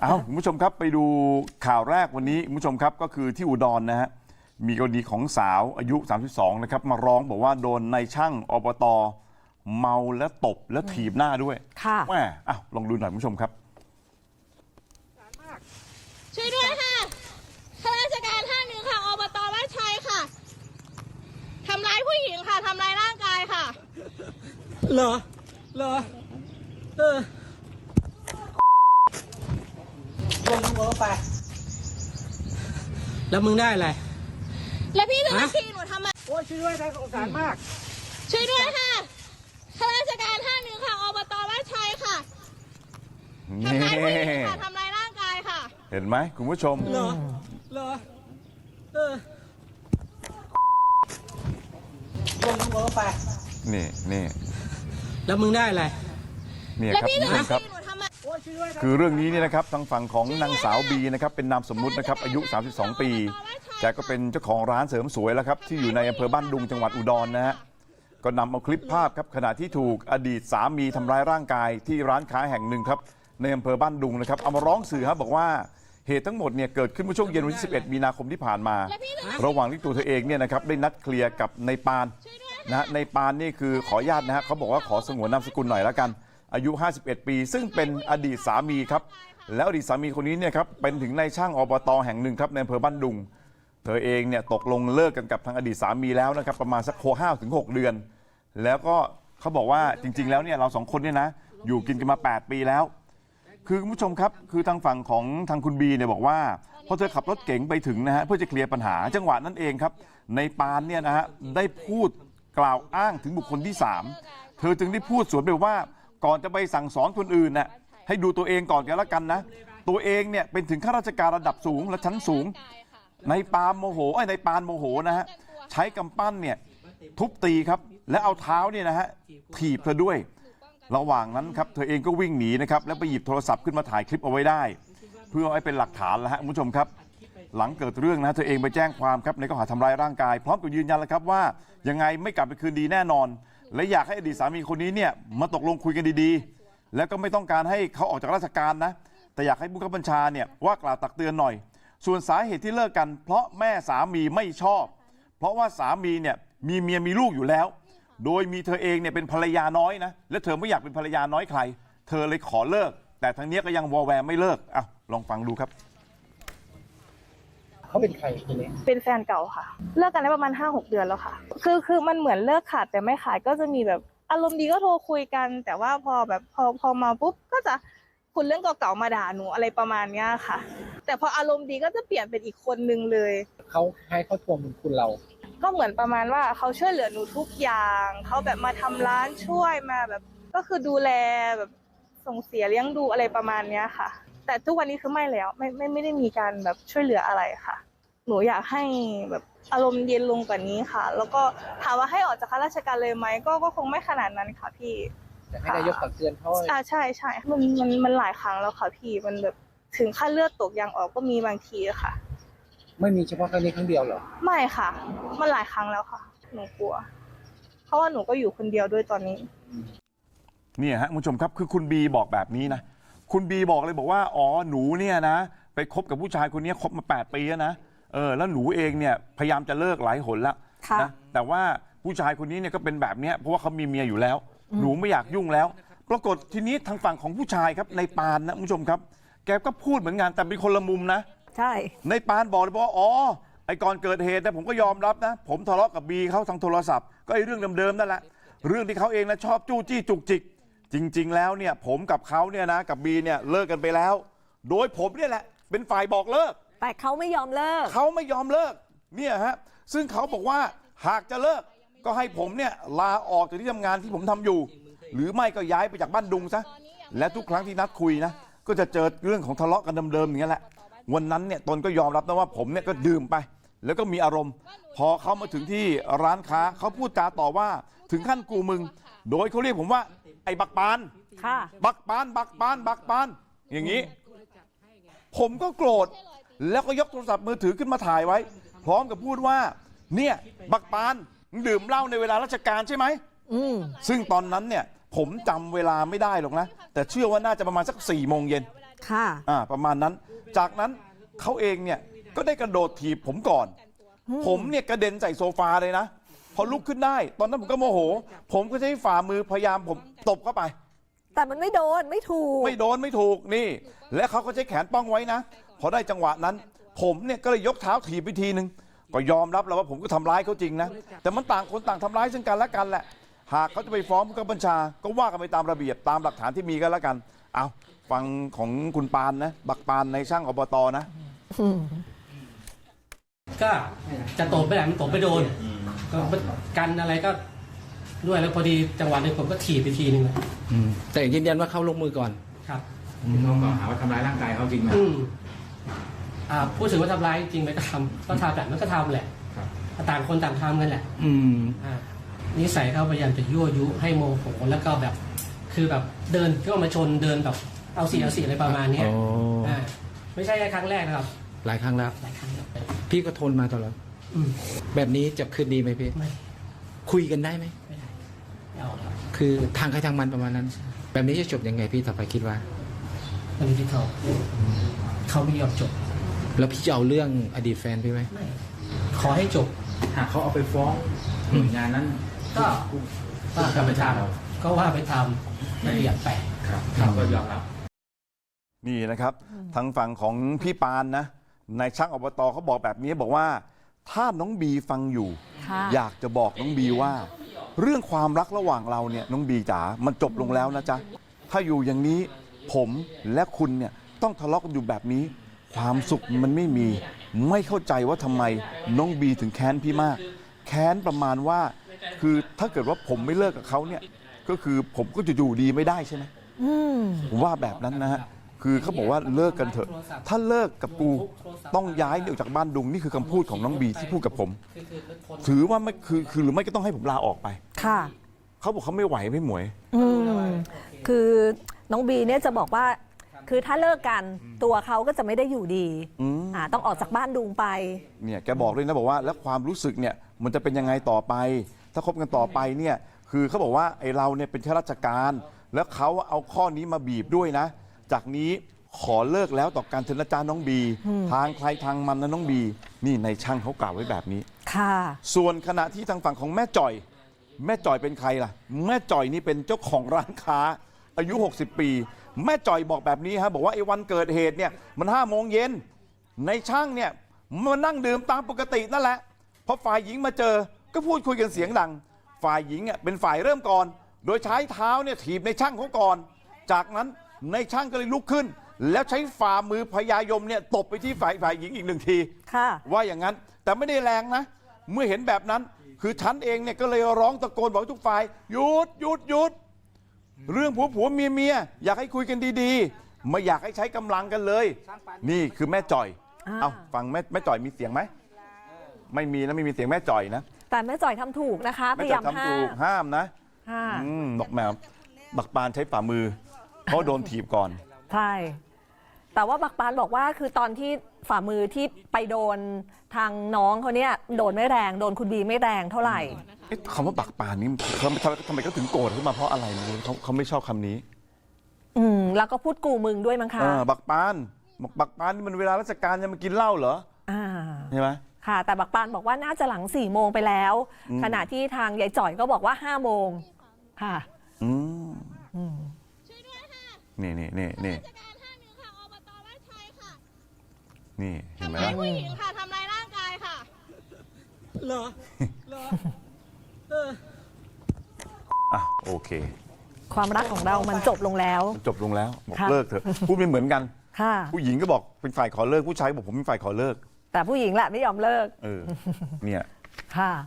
เอาคุณผู้ชมครับไปดูข่าวแรกวันนี้คุณผู้ชมครับก็คือที่อุดรนะฮะมีกรณีของสาวอายุ 32 นะครับ มาร้องบอกว่าโดนนายช่างอบต เมาและตบและถีบหน้าด้วยค่ะแหมอ้าวลองดูหน่อยคุณผู้ชมครับ ช่วยด้วยค่ะข้าราชการท่านหนึ่งค่ะอบตบ้านชัยค่ะทำร้ายผู้หญิงค่ะทำร้ายร่างกายค่ะ เหรอ เหรอ เออลงหัว ไป แล้วมึงได้อะไร แล้วพี่จะมาฮะ ขี่หนูทำไม โอ้ยช่วยด้วยนายสงสารมาก ช่วยด้วยค่ะ ข้าราชการท่านหนึ่งค่ะ อบตบ้านชัยค่ะทำร้ายผู้หญิงค่ะทำร้ายร่างกายค่ะ เห็นไหมคุณผู้ชม เหรอ เหรอ เออ ลงหัวไป นี่นี่แล้วมึงได้อะไร เนี่ยแล้วครับพี่คุณจะผู้ชมามครับ ขี่หนู คือเรื่องนี้เนี่ยนะครับทางฝั่งของนางสาวบีนะครับเป็นนามสมมุตินะครับอายุ 32 ปีแกก็เป็นเจ้าของร้านเสริมสวยแล้วครับที่อยู่ในอำเภอบ้านดุงจังหวัดอุดรนะฮะก็นำเอาคลิปภาพครับขณะที่ถูกอดีตสามีทำร้ายร่างกายที่ร้านค้าแห่งหนึ่งครับในอำเภอบ้านดุงนะครับเอามาร้องสื่อครับบอกว่าเหตุทั้งหมดเนี่ยเกิดขึ้นเมื่อช่วงเย็นวันที่ 11 มีนาคมที่ผ่านมา ระหว่างที่ตัวเธอเองเนี่ยนะครับได้นัดเคลียร์กับในปานนะฮะในปานนี่คือขอญาตนะฮะเขาบอกว่าขอสงวนนามสกุลหน่อยแล้วกัน อายุ 51 ปี ซึ่งเป็นอดีตสามีครับ แล้วอดีตสามีคนนี้เนี่ยครับเป็นถึงนายช่างอบตแห่งหนึ่งครับในอำเภอบ้านดุง เธอเองเนี่ยตกลงเลิกกันกับทางอดีตสามีแล้วนะครับประมาณสักโคห้าถึงหกเดือน แล้วก็เขาบอกว่าจริง ๆ แล้วเนี่ยเราสองคนเนี่ยนะอยู่กินกันมา 8 ปีแล้ว คือคุณผู้ชมครับคือทางฝั่งของทางคุณบีเนี่ยบอกว่าพอเธอขับรถเก๋งไปถึงนะฮะเพื่อจะเคลียร์ปัญหาจังหวะนั้นเองครับในปานเนี่ยนะฮะได้พูดกล่าวอ้างถึงบุคคลที่ 3 เธอจึงได้พูดสวนไปว่า ก่อนจะไปสั่งสอนคนอื่นน่ะให้ดูตัวเองก่อนกันแล้วกันนะ ตัวเองเนี่ยเป็นถึงข้าราชการระดับสูงและชั้นสูงในปามโมโหไอ้ในปานโมโหนะฮะใช้กำปั้นเนี่ยทุบตีครับ และเอาเท้าเนี่ยนะฮะถีบเธอด้วย ระหว่างนั้นครับเธอเองก็วิ่งหนีนะครับแล้วไปหยิบโทรศัพท์ขึ้นมาถ่ายคลิปเอาไว้ได้ เพื่อเอาไว้เป็นหลักฐานแล้วฮะคุณผู้ชมครับ หลังเกิดเรื่องนะเธอเองไปแจ้งความครับในข้อหาทำร้ายร่างกาย พร้อมกับยืนยันแล้วครับว่ายังไงไม่กลับไปคืนดีแน่นอน และอยากให้อดีตสามีคนนี้เนี่ยมาตกลงคุยกันดีๆ แล้วก็ไม่ต้องการให้เขาออกจากราชการนะ แต่อยากให้ผู้ขับบัญชาเนี่ยว่ากล่าวตักเตือนหน่อย ส่วนสาเหตุที่เลิกกัน เพราะแม่สามีไม่ชอบ เพราะว่าสามีเนี่ยมีเมียมีลูกอยู่แล้ว โดยมีเธอเองเนี่ยเป็นภรรยาน้อยนะ และเธอไม่อยากเป็นภรรยาน้อยใคร เธอเลยขอเลิก แต่ทางเนี้ยก็ยังวอแวร์ไม่เลิกอะลองฟังดูครับ เขาเป็นใครคนนี้เป็นแฟนเก่าค่ะ เลิกกันได้ประมาณห้าหกเดือนแล้วค่ะ คือคือมันเหมือนเลิกขาดแต่ไม่ขาดก็จะมีแบบอารมณ์ดีก็โทรคุยกัน แต่ว่าพอแบบพอพอมาปุ๊บก็จะคุณเรื่องเก่าๆมาด่าหนูอะไรประมาณเนี้ยค่ะ แต่พออารมณ์ดีก็จะเปลี่ยนเป็นอีกคนนึงเลย เขาให้เขาทวงบุญคุณเรา ก็เหมือนประมาณว่าเขาช่วยเหลือหนูทุกอย่างเขาแบบมาทำร้านช่วยมาแบบ ก็คือดูแลแบบส่งเสียเลี้ยงดูอะไรประมาณเนี้ยค่ะ แต่ทุกวันนี้คือไม่แล้วไม่ไม่ไม่ได้มีการแบบช่วยเหลืออะไรค่ะ หนูอยากให้แบบอารมณ์เย็นลงกว่านี้ค่ะ แล้วก็ถามว่าให้ออกจากข้าราชการเลยไหมก็ก็คงไม่ขนาดนั้นค่ะพี่แต่ให้นายกตักเตือนเขาอ่าใช่ใช่มันมันมันหลายครั้งแล้วค่ะพี่มันแบบถึงขั้นเลือดตกยางออกก็มีบางทีค่ะ ไม่มีเฉพาะครั้งนี้ครั้งเดียวเหรอไม่ค่ะ มันหลายครั้งแล้วค่ะ หนูกลัว เพราะว่าหนูก็อยู่คนเดียวด้วยตอนนี้เนี่ยฮะคุณผู้ชมครับคือคุณบีบอกแบบนี้นะ คุณบีบอกเลยบอกว่าอ๋อหนูเนี่ยนะไปคบกับผู้ชายคนนี้คบมา 8 ปีแล้วนะเออแล้วหนูเองเนี่ยพยายามจะเลิกหลายหนแล้วค่ะนะแต่ว่าผู้ชายคนนี้เนี่ยก็เป็นแบบเนี้ยเพราะว่าเขามีเมียอยู่แล้ว หนูไม่อยากยุ่งแล้ว ปรากฏทีนี้ทางฝั่งของผู้ชายครับในปานนะคุณผู้ชมครับ แกก็พูดเหมือนกันแต่เป็นคนละมุมนะ ใช่ ในปานบอกเลยบอกว่าอ๋อไอ้ก่อนเกิดเหตุเนี่ยผมก็ยอมรับนะ ผมทะเลาะกับบีเขาทางโทรศัพท์ก็ไอ้เรื่องเดิมๆนั่นแหละเรื่องที่เขาเองนะชอบจู้จี้จุกจิก จริง ๆ แล้วเนี่ยผมกับเขาเนี่ยนะกับบีเนี่ยเลิกกันไปแล้ว โดยผมเนี่ยแหละ เป็นฝ่ายบอกเลิก แต่เขาไม่ยอมเลิก เขาไม่ยอมเลิกเนี่ยฮะซึ่งเขาบอกว่าหากจะเลิกก็ให้ผมเนี่ยลาออกจากที่ทำงานที่ผมทำอยู่ หรือไม่ก็ย้ายไปจากบ้านดุงซะและทุกครั้งที่นัดคุยนะก็จะเจอเรื่องของทะเลาะกันเดิมๆอย่างนี้ยแหละ วันนั้นเนี่ยตนก็ยอมรับนะว่าผมเนี่ยก็ดื่มไป แล้วก็มีอารมณ์ พอเขามาถึงที่ร้านค้าเขาพูดจาต่อว่าถึงขั้นกูมึง โดยเขาเรียกผมว่า ไอ้บักปาน ค่ะ บักปาน บักปาน บักปาน อย่างนี้ ผมก็โกรธ แล้วก็ยกโทรศัพท์มือถือขึ้นมาถ่ายไว้ พร้อมกับพูดว่า เนี่ย บักปานมึงดื่มเหล้าในเวลาราชการใช่ไหม อืมซึ่งตอนนั้นเนี่ย ผมจำเวลาไม่ได้หรอกนะ แต่เชื่อว่าน่าจะประมาณสัก4ี่โมงเย็น ค่ะ อ่าประมาณนั้น จากนั้นเขาเองเนี่ยก็ได้กระโดดถีบผมก่อน ผมเนี่ยกระเด็นใส่โซฟาเลยนะพ อลุกขึ้นได้ ตอนนั้นผมก็โมโห ผมก็ใช้ฝ่ามือพยายามผมตบเข้าไป แต่มันไม่โดนไม่ถูก ไม่โดนไม่ถูกนี่ และเขาก็ใช้แขนป้องไว้นะ พอได้จังหวะนั้น ผมเนี่ยก็เลยยกเท้าถีบไปทีนึงก็ยอมรับแล้วว่าผมก็ทำร้ายเขาจริงนะ แต่มันต่างคนต่างทำร้ายซึ่งกันและกันแหละ หากเขาจะไปฟ้องผู้กำกับบัญชา ก็ว่ากันไปตามระเบียบตามหลักฐานที่มีกันแล้วกัน เอาฟังของคุณปานนะ บักปานในช่างอบตนะ ก็จะตบไปไหนมันตบไปโดน ก็กันอะไรก็ด้วยแล้วพอดีจังหวะหนึงผมก็ถีบไปทีนึงอืมแต่ยืนยันว่าเขาลงมือก่อนครับที่เขากล่าวหาว่าทำร้ายร่างกายเขาจริงไหมอืมอ่าพูดถึงว่าทำร้ายจริงไหมก็ทำก็ทำแหละมันก็ทำแหละครับต่างคนต่างทำกันแหละ อืมอ่านิสัยเขาพยายามจะยั่วยุให้โมโหแล้วก็แบบ คือแบบเดินก็มาชนเดินแบบเอาสีเอาสีอะไรประมาณเนี้ยโอ้อ่าไม่ใช่แค่ครั้งแรกนะครับ หลายครั้งแล้วหลายครั้งแล้วพี่ก็ทนมาตลอด อืมแบบนี้จะคืนดีไหมพี่ ไม่คุยกันได้ไหม ไม่ได้ไม่เอาครับคือทางใครทางมันประมาณนั้น แบบนี้จะจบยังไงพี่ต่อไปคิดว่า มันอยู่ที่เขาเขาไม่ยอมจบแล้วพี่จะเอาเรื่องอดีตแฟนพี่ไหม ไม่ขอให้จบ หากเขาเอาไปฟ้องหน่วยงานนั้นก็ผู้ผู้กำกับบัญชาเราก็ว่าไปทำระเบียบไปครับเราก็ยอมรับ นี่นะครับ ทางฝั่งของพี่ปานนะนายช่างอบตเขาบอกแบบนี้บอกว่า ถ้าน้องบีฟังอยู่ ค่ะ อยากจะบอกน้องบีว่า เรื่องความรักระหว่างเราเนี่ยน้องบีจ๋ามันจบลงแล้วนะจ๊ะ ถ้าอยู่อย่างนี้ผมและคุณเนี่ยต้องทะเลาะกันอยู่แบบนี้ ความสุขมันไม่มี ไม่เข้าใจว่าทำไมน้องบีถึงแค้นพี่มาก แค้นประมาณว่า คือถ้าเกิดว่าผมไม่เลิกกับเขาเนี่ยก็คือผมก็จะอยู่ดีไม่ได้ใช่ไหม อืม ผมว่าแบบนั้นนะฮะ คือเขาบอกว่าเลิกกันเถอะ ถ้าเลิกกับกูต้องย้ายออกจากบ้านดุงนี่คือคำพูดของน้องบีที่พูดกับผมคือคือคนถือว่าไม่คือคือหรือไม่ก็ต้องให้ผมลาออกไป ค่ะ เขาบอกเขาไม่ไหวไม่หมวย อืมคือน้องบีเนี่ยจะบอกว่า คือถ้าเลิกกันตัวเขาก็จะไม่ได้อยู่ดีอืม อ่าต้องออกจากบ้านดุงไป เนี่ยแกบอกเลยนะบอกว่าแล้วความรู้สึกเนี่ยมันจะเป็นยังไงต่อไป ถ้าคบกันต่อไปเนี่ยคือเขาบอกว่าไอ้เราเนี่ยเป็นข้าราชการ แล้วเขาเอาข้อนี้มาบีบด้วยนะ จากนี้ขอเลิกแล้วต่อการเทนจาน้องบี ทางใครทางมันนะน้องบี นี่ในช่างเขากล่าวไว้แบบนี้ ค่ะ ส่วนขณะที่ทางฝั่งของแม่จ่อย แม่จ่อยเป็นใครล่ะ แม่จ่อยนี่เป็นเจ้าของร้านค้า อายุ 60 ปี แม่จ่อยบอกแบบนี้ฮะบอกว่าไอ้วันเกิดเหตุเนี่ยมันห้าโมงเย็นในช่างเนี่ยมันนั่งดื่มตามปกตินั่นแหละพอฝ่ายหญิงมาเจอก็พูดคุยกันเสียงดัง ฝ่ายหญิงอะเป็นฝ่ายเริ่มก่อน โดยใช้เท้าเนี่ยถีบในช่างเขาก่อน จากนั้น ในช่างก็เลยลุกขึ้น แล้วใช้ฝ่ามือพยายมเนี่ยตบไปที่ฝ่ายฝ่ายหญิงอีกหนึ่งที ค่ะ ว่าอย่างนั้นแต่ไม่ได้แรงนะ เมื่อเห็นแบบนั้น คือฉันเองเนี่ยก็เลยร้องตะโกนบอกให้ทุกฝ่ายหยุดหยุดหยุด เรื่องผัวผัวเมียเมียอยากให้คุยกันดีๆ ไม่อยากให้ใช้กำลังกันเลย นี่คือแม่จ่อย อ่า เอาฟังแม่แม่จ่อยมีเสียงไหม ไม่มีนะไม่มีเสียงแม่จ่อยนะแต่แม่จ่อยทำถูกนะคะ พแม่ยาจ่อยยามทำห้าถูกมห้ามนะค่ะ อืมบอกแมวบักปานใช้ฝ่ามือ เพราะโดนถีบก่อน ใช่ แต่ว่าบักปานบอกว่าคือตอนที่ฝ่ามือที่ไปโดนทางน้องเขาเนี่ยโดนไม่แรงโดนคุณบีไม่แรงเท่าไหร่ เอ๊ะคำว่าบักปานนี่เขาทำไมทำไมเขาถึงโกรธขึ้นมาเพราะอะไรไม่รู้เขาเขาไม่ชอบคำนี้อืมแล้วก็พูดกูมึงด้วยมั้งคะเออบักปานบอกบักปานนี่มันเวลาราชการจะมากินเหล้าเหรออ่า ใช่ไหม ค่ะ แต่บักปานบอกว่าน่าจะหลัง4ี่โมงไปแล้ว อืม ขณะที่ทางยายจ่อยก็บอกว่า5้าโมงค่ะ อืม อืมช่วยด้วยค่ะ นี่นี่นี่นี่ราชการห้าหนึ่งค่ะอบตบ้านชัยค่ะนี่เห็นไหมทำร้ายล่ะ ผู้หญิงค่ะทำร้ายร่างกายค่ะ เหรอ เหรอ เออ อะโอเค ความรักของเรามันจบลงแล้วมันจบลงแล้วบอกค่ะ เลิกเถอะพูดไม่เหมือนกัน ค่ะ ผู้หญิงก็บอกเป็นฝ่ายขอเลิกผู้ชายบอกผมเป็นฝ่ายขอเลิกแต่ผู้หญิงแหละไม่ยอมเลิกเออเนี่ย ค่ะ